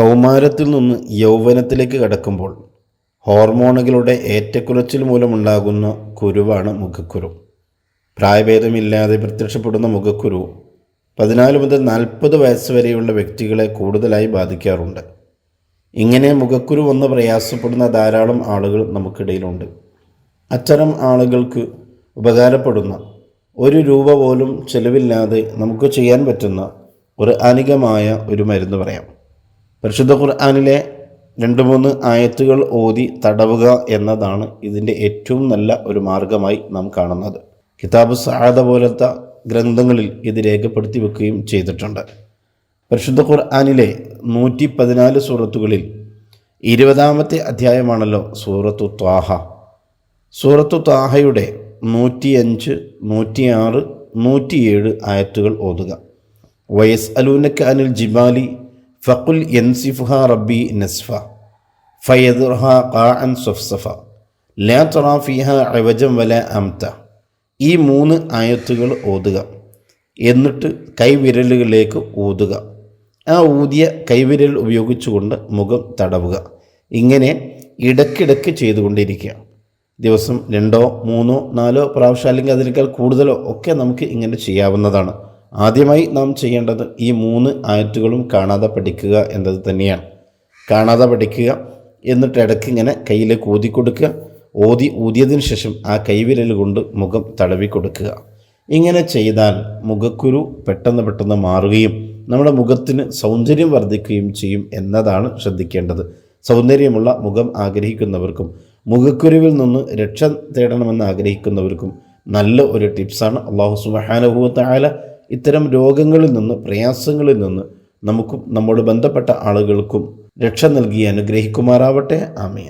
കൗമാരത്തിൽ നിന്ന് യൗവനത്തിലേക്ക് കടക്കുമ്പോൾ ഹോർമോണുകളുടെ ഏറ്റക്കുറച്ചിൽ മൂലമുണ്ടാകുന്ന കുരുവാണ് മുഖക്കുരു. പ്രായഭേദമില്ലാതെ പ്രത്യക്ഷപ്പെടുന്ന മുഖക്കുരു പതിനാല് മുതൽ നാൽപ്പത് വയസ്സ് വരെയുള്ള വ്യക്തികളെ കൂടുതലായി ബാധിക്കാറുണ്ട്. ഇങ്ങനെ മുഖക്കുരു വന്ന് പ്രയാസപ്പെടുന്ന ധാരാളം ആളുകൾ നമുക്കിടയിലുണ്ട്. അത്തരം ആളുകൾക്ക് ഉപകാരപ്പെടുന്ന ഒരു രൂപ പോലും ചെലവില്ലാതെ നമുക്ക് ചെയ്യാൻ പറ്റുന്ന ഒരു അനികമായ ഒരു മരുന്ന് പറയാം. പരിശുദ്ധ ഖുർആാനിലെ രണ്ട് മൂന്ന് ആയത്തുകൾ ഓതി തടവുക എന്നതാണ് ഇതിന്റെ ഏറ്റവും നല്ല ഒരു മാർഗമായി നാം കാണുന്നത്. കിതാബ് സഹാദ പോലത്തെ ഗ്രന്ഥങ്ങളിൽ ഇത് രേഖപ്പെടുത്തി വെക്കുകയും ചെയ്തിട്ടുണ്ട്. പരിശുദ്ധ ഖുർആാനിലെ നൂറ്റി പതിനാല് സൂറത്തുകളിൽ ഇരുപതാമത്തെ അധ്യായമാണല്ലോ സൂറത്തു ത്വാഹ. സൂറത്തു താഹയുടെ നൂറ്റിയഞ്ച് നൂറ്റിയാറ് നൂറ്റിയേഴ് ആയത്തുകൾ ഓതുക. വയസ് അലൂനക്ക് അനിൽ ജിബാലി ഫക്കുൽ യൻസിഫുഹ റബ്ബി നസ്ഫ ഫയദുർഹ ഖാഅൻ സഫ്സഫ ലാ തറാ ഫിഹ അവജം വല അംത. ഈ മൂന്ന് ആയത്തുകൾ ഓതുക. എന്നിട്ട് കൈവിരലുകളിലേക്ക് ഊതുക. ആ ഊതിയ കൈവിരൽ ഉപയോഗിച്ചുകൊണ്ട് മുഖം തടവുക. ഇങ്ങനെ ഇടയ്ക്കിടയ്ക്ക് ചെയ്തുകൊണ്ടിരിക്കുക. ദിവസം രണ്ടോ മൂന്നോ നാലോ പ്രാവശ്യം അല്ലെങ്കിൽ അതിനേക്കാൾ കൂടുതലോ ഒക്കെ നമുക്ക് ഇങ്ങനെ ചെയ്യാവുന്നതാണ്. ആദ്യമായി നാം ചെയ്യേണ്ടത് ഈ മൂന്ന് ആയറ്റുകളും കാണാതെ പഠിക്കുക എന്നത് തന്നെയാണ്. കാണാതെ പഠിക്കുക എന്നിട്ട് ഇടയ്ക്ക് ഇങ്ങനെ കയ്യിൽ കൂതി കൊടുക്കുക ഓതി ഊതിയതിന് ശേഷം ആ കൈവിരൽ കൊണ്ട് മുഖം തടവി കൊടുക്കുക. ഇങ്ങനെ ചെയ്താൽ മുഖക്കുരു പെട്ടെന്ന് പെട്ടെന്ന് മാറുകയും നമ്മുടെ മുഖത്തിന് സൗന്ദര്യം വർദ്ധിക്കുകയും ചെയ്യും എന്നതാണ് ശ്രദ്ധിക്കേണ്ടത്. സൗന്ദര്യമുള്ള മുഖം ആഗ്രഹിക്കുന്നവർക്കും മുഖക്കുരുവിൽ നിന്ന് രക്ഷ തേടണമെന്ന് ആഗ്രഹിക്കുന്നവർക്കും നല്ല ഒരു ടിപ്സാണ് അള്ളാഹു സുബഹാനുഭവത്തെ ആല ഇത്തരം രോഗങ്ങളിൽ നിന്ന് പ്രയാസങ്ങളിൽ നിന്ന് നമുക്കും നമ്മോട് ബന്ധപ്പെട്ട ആളുകൾക്കും രക്ഷ നൽകി അനുഗ്രഹിക്കുമാറാവട്ടെ. ആമീൻ.